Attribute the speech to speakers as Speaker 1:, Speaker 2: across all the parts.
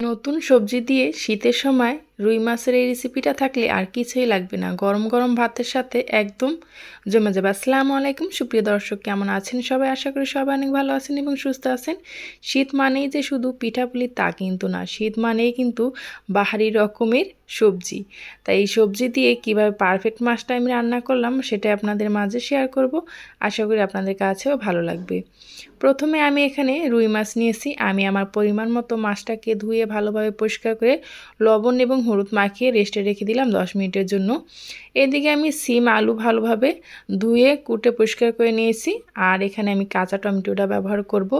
Speaker 1: নতুন সবজি দিয়ে শীতের সময় রুই মাছের এই রেসিপিটা থাকলে আর কিছুই লাগবে না। গরম গরম ভাতের সাথে একদম জমে যাবে। আসসালামু আলাইকুম। সুপ্রিয় দর্শক, কেমন আছেন সবাই? আশা করি সবাই অনেক ভালো আছেন এবং সুস্থ আছেন। শীত মানেই যে শুধু পিঠাপুলি তা কিন্তু না, শীত মানেই কিন্তু বাহারি রকমের সবজি। তাই এই সবজি দিয়ে কীভাবে পারফেক্ট মাছটা আমি রান্না করলাম সেটা আপনাদের মাঝে শেয়ার করব। আশা করি আপনাদের কাছেও ভালো লাগবে। প্রথমে আমি এখানে রুই মাছ নিয়েছি। আমি আমার পরিমাণ মতো মাছটাকে ধুয়ে ভালোভাবে পরিষ্কার করে লবণ এবং হলুদ মাখিয়ে রেস্টে রেখে দিলাম দশ মিনিটের জন্য। এদিকে আমি সিম, আলু ভালোভাবে ধুয়ে, কুটে পরিষ্কার করে নিয়েছি। আর এখানে আমি কাঁচা টমেটোটা ব্যবহার করব।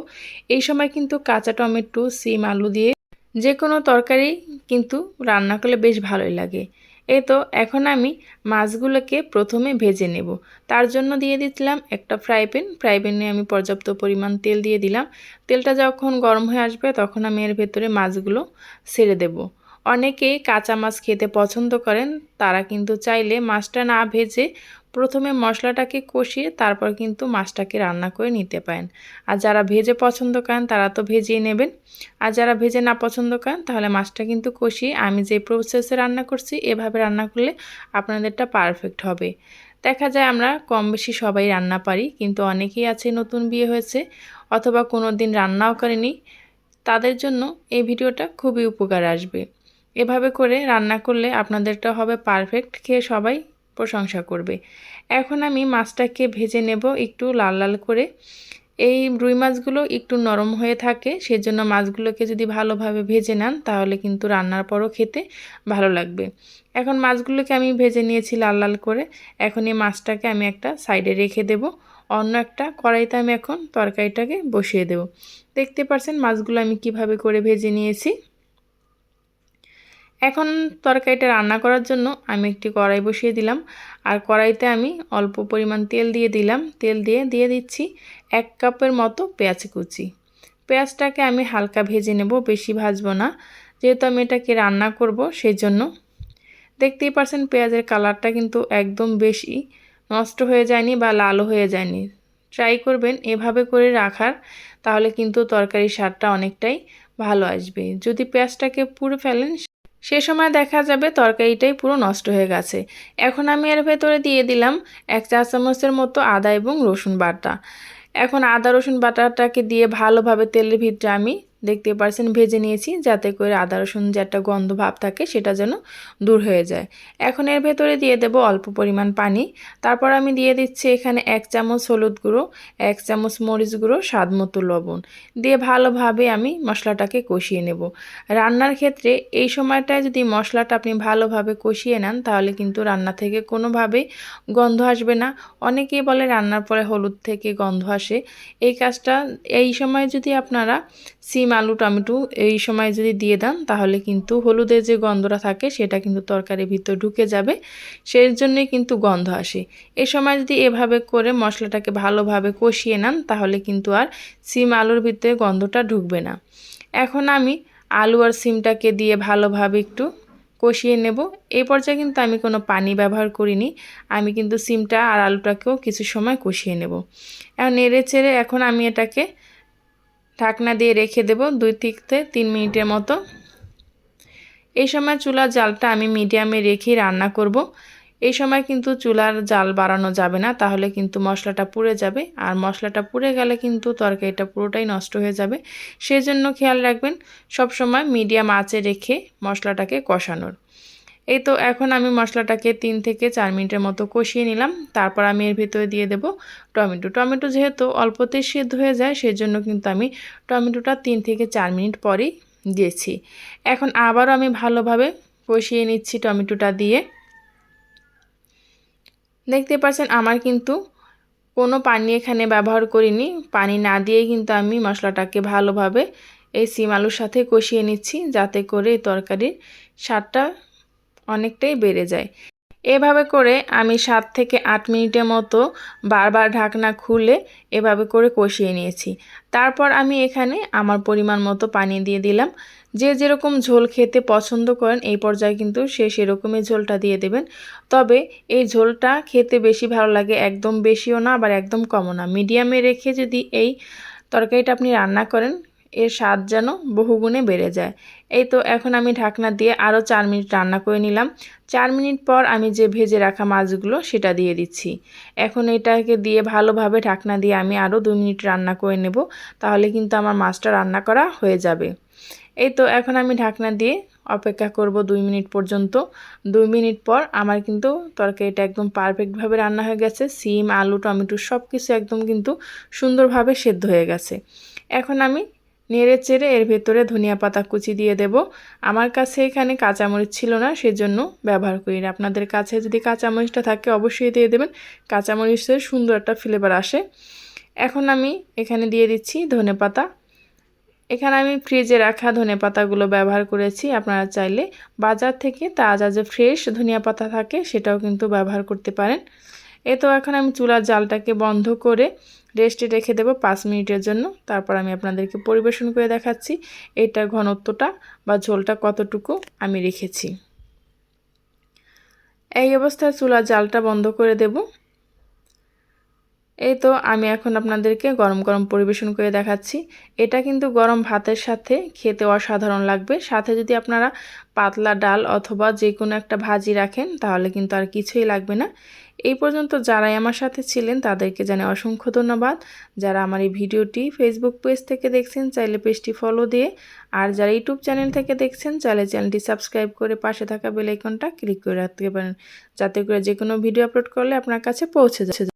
Speaker 1: এই সময় কিন্তু কাঁচা টমেটো, সিম, আলু দিয়ে যে কোনো তরকারি কিন্তু রান্না করলে বেশ ভালোই লাগে। এই তো, এখন আমি মাছগুলোকে প্রথমে ভেজে নেব। তার জন্য দিয়ে দিচ্ছিলাম একটা ফ্রাই প্যান। ফ্রাই প্যানে আমি পর্যাপ্ত পরিমাণ তেল দিয়ে দিলাম। তেলটা যখন গরম হয়ে আসবে তখন আমি এর ভেতরে মাছগুলো ছেড়ে দেব। অনেকেই কাঁচা মাছ খেতে পছন্দ করেন, তারা কিন্তু চাইলে মাছটা না ভেজে প্রথমে মশলাটাকে কষিয়ে তারপর কিন্তু মাছটাকে রান্না করে নিতে পারেন। আর যারা ভেজে পছন্দ করেন, তারা তো ভেজিয়ে নেবেন। আর যারা ভেজে না পছন্দ করেন, তাহলে মাছটা কিন্তু কষিয়ে আমি যে প্রসেসে রান্না করছি, এভাবে রান্না করলে আপনাদেরটা পারফেক্ট হবে। দেখা যায় আমরা কম বেশি সবাই রান্না পারি, কিন্তু অনেকেই আছে নতুন বিয়ে হয়েছে অথবা কোনো দিন রান্নাও করেনি, তাদের জন্য এই ভিডিওটা খুবই উপকার আসবে। এভাবে করে রান্না করলে আপনাদেরটা হবে পারফেক্ট খেয়ে সবাই প্রশংসা করবে। এখন আমি মাছটাকে ভেজে নেব একটু লাল লাল করে। এই রুই মাছগুলো একটু নরম হয়ে থাকে, সেজন্য মাছগুলোকে যদি ভালোভাবে ভেজে নেন, তাহলে কিন্তু রান্নার পরও খেতে ভালো লাগবে। এখন মাছগুলোকে আমি ভেজে নিয়েছি লাল লাল করে। এখন এই মাছটাকে আমি একটা সাইডে রেখে দেব। অন্য একটা কড়াইতে আমি এখন তরকারিটাকে বসিয়ে দেব। দেখতে পাচ্ছেন মাছগুলো আমি কীভাবে করে ভেজে নিয়েছি। এখন তরকারিটা রান্না করার জন্য আমি একটি কড়াই বসিয়ে দিলাম। আর কড়াইতে আমি অল্প পরিমাণ তেল দিয়ে দিলাম। তেল দিয়ে দিয়ে দিচ্ছি এক কাপের মতো পেঁয়াজ কুচি। পেঁয়াজটাকে আমি হালকা ভেজে নেব, বেশি ভাজবো না। যেহেতু আমি এটাকে রান্না করব সেই জন্য দেখতেই পারছেন পেঁয়াজের কালারটা কিন্তু একদম বেশি নষ্ট হয়ে যায়নি বা লালও হয়ে যায়নি। ট্রাই করবেন এভাবে করে রাখার, তাহলে কিন্তু তরকারির স্বাদটা অনেকটাই ভালো আসবে। যদি পেঁয়াজটাকে পুরো ফেলেন সে সময় দেখা যাবে তরকারিটাই পুরো নষ্ট হয়ে গেছে। এখন আমি এর ভেতরে দিয়ে দিলাম এক চা চামচের মতো আদা এবং রসুন বাটা। এখন আদা রসুন বাটাটাকে দিয়ে ভালোভাবে তেলের ভিতরে আমি দেখতে পারছেন, ভেজে নিয়েছি যাতে করে আদা, রসুন যে একটা গন্ধ ভাব থাকে সেটা যেন দূর হয়ে যায়। এখন এর ভেতরে দিয়ে দেব অল্প পরিমাণ পানি। তারপর আমি দিয়ে দিচ্ছি এখানে এক চামচ হলুদ গুঁড়ো, এক চামচ মরিচ গুঁড়ো, স্বাদ মতো লবণ। দিয়ে ভালোভাবে আমি মশলাটাকে কষিয়ে নেব। রান্নার ক্ষেত্রে এই সময়টায় যদি মশলাটা আপনি ভালোভাবে কষিয়ে নেন, তাহলে কিন্তু রান্না থেকে কোনোভাবেই গন্ধ আসবে না। অনেকেই বলে রান্নার পরে হলুদ থেকে গন্ধ আসে। এই কাজটা, এই সময় যদি আপনারা সিম, আলু, টমেটো এই সময় যদি দিয়ে দেন তাহলে কিন্তু হলুদের যে গন্ধটা থাকে, সেটা কিন্তু তরকারির ভিতর ঢুকে যাবে। সেই জন্যই কিন্তু গন্ধ আসে। এই সময় যদি এভাবে করে মশলাটাকে ভালোভাবে কষিয়ে নেন, তাহলে কিন্তু আর সিম, আলুর ভিতরে গন্ধটা ঢুকবে না। এখন আমি আলু আর সিমটাকে দিয়ে ভালোভাবে একটু কষিয়ে নেব। এই পর্যায়ে কিন্তু আমি কোনো পানি ব্যবহার করিনি। আমি কিন্তু সিমটা আর আলুটাকেও কিছু সময় কষিয়ে নেব। এখন নেড়ে চেড়ে এখন আমি এটাকে ঢাকনা দিয়ে রেখে দেব দুই থেকে তিন মিনিটের মতো। এই সময় চুলার জালটা আমি মিডিয়ামে রেখেই রান্না করব। এই সময় কিন্তু চুলার জাল বাড়ানো যাবে না, তাহলে কিন্তু মশলাটা পুড়ে যাবে। আর মশলাটা পুড়ে গেলে কিন্তু তরকারিটা পুরোটাই নষ্ট হয়ে যাবে। সেই জন্য খেয়াল রাখবেন সব সময় মিডিয়াম আঁচে রেখে মশলাটাকে কষানোর। এই তো এখন আমি মশলাটাকে তিন থেকে চার মিনিটের মতো কষিয়ে নিলাম। তারপর আমি এর ভিতরে দিয়ে দেব টমেটো। টমেটো যেহেতু অল্পতে সিদ্ধ হয়ে যায়, সেজন্য কিন্তু আমি টমেটোটা তিন থেকে চার মিনিট পরেই দিয়েছি। এখন আবারও আমি ভালোভাবে কষিয়ে নিচ্ছি টমেটোটা দিয়ে। দেখতে পাচ্ছেন, আমার কিন্তু কোনো পানি এখানে ব্যবহার করিনি। পানি না দিয়েই কিন্তু আমি মশলাটাকে ভালোভাবে এই সিম আলুর সাথে কষিয়ে নিচ্ছি, যাতে করে এই তরকারির স্বাদটা অনেকটাই বেড়ে যায়। এভাবে করে আমি সাত থেকে আট মিনিটের মতো বারবার ঢাকনা খুলে এভাবে করে কষিয়ে নিয়েছি। তারপর আমি এখানে আমার পরিমাণ মতো পানি দিয়ে দিলাম। যে যেরকম ঝোল খেতে পছন্দ করেন এই পর্যায়ে কিন্তু সে সেরকমই ঝোলটা দিয়ে দেবেন। তবে এই ঝোলটা খেতে বেশি ভালো লাগে একদম বেশিও না, আবার একদম কমও না। মিডিয়ামে রেখে যদি এই তরকারিটা আপনি রান্না করেন এর স্বাদ যেন বহুগুণে বেড়ে যায়। এই তো এখন আমি ঢাকনা দিয়ে আরও চার মিনিট রান্না করে নিলাম। চার মিনিট পর আমি যে ভেজে রাখা মাছগুলো সেটা দিয়ে দিচ্ছি। এখন এটাকে দিয়ে ভালোভাবে ঢাকনা দিয়ে আমি আরও দু মিনিট রান্না করে নেব, তাহলে কিন্তু আমার মাছটা রান্না করা হয়ে যাবে। এই তো এখন আমি ঢাকনা দিয়ে অপেক্ষা করব দুই মিনিট পর্যন্ত। দুই মিনিট পর আমার কিন্তু তরকারিটা একদম পারফেক্টভাবে রান্না হয়ে গেছে। সিম, আলু, টমেটো সব কিছু একদম কিন্তু সুন্দরভাবে সেদ্ধ হয়ে গেছে। এখন আমি নেড়ে চেড়ে এর ভেতরে ধনিয়া পাতা কুচি দিয়ে দেব। আমার কাছে এখানে কাঁচামরিচ ছিল না, সেজন্য ব্যবহার করি না। আপনাদের কাছে যদি কাঁচামরিচটা থাকে অবশ্যই দিয়ে দেবেন। কাঁচামরিচের সুন্দর একটা ফ্লেভার আসে। এখন আমি এখানে দিয়ে দিচ্ছি ধনে পাতা। এখানে আমি ফ্রিজে রাখা ধনে পাতাগুলো ব্যবহার করেছি। আপনারা চাইলে বাজার থেকে তাজা যে ফ্রেশ ধনিয়া পাতা থাকে, সেটাও কিন্তু ব্যবহার করতে পারেন। এ তো এখন আমি চুলার জালটাকে বন্ধ করে রেস্টে রেখে দেবো পাঁচ মিনিটের জন্য। তারপর আমি আপনাদেরকে পরিবেশন করে দেখাচ্ছি এটা ঘনত্বটা বা ঝোলটা কতটুকু আমি রেখেছি। এই অবস্থায় চুলার জালটা বন্ধ করে দেব। এই তো আমি এখন আপনাদেরকে গরম গরম পরিবেশন করে দেখাচ্ছি। এটা কিন্তু গরম ভাতের সাথে খেতে অসাধারণ লাগবে। সাথে যদি আপনারা পাতলা ডাল অথবা যে কোনো একটা ভাজি রাখেন, তাহলে কিন্তু আর কিছুই লাগবে না। এই পর্যন্ত যারাই আমার সাথে ছিলেন, তাদেরকে জানে অসংখ্য ধন্যবাদ। যারা আমার এই ভিডিওটি ফেসবুক পেজ থেকে দেখছেন, চাইলে পেজটি ফলো দিয়ে, আর যারা ইউটিউব চ্যানেল থেকে দেখছেন, চাইলে চ্যানেলটি সাবস্ক্রাইব করে পাশে থাকা বেলাইকনটা ক্লিক করে রাখতে পারেন। যাতে করে যে কোনো ভিডিও আপলোড করলে আপনার কাছে পৌঁছে যাচ্ছে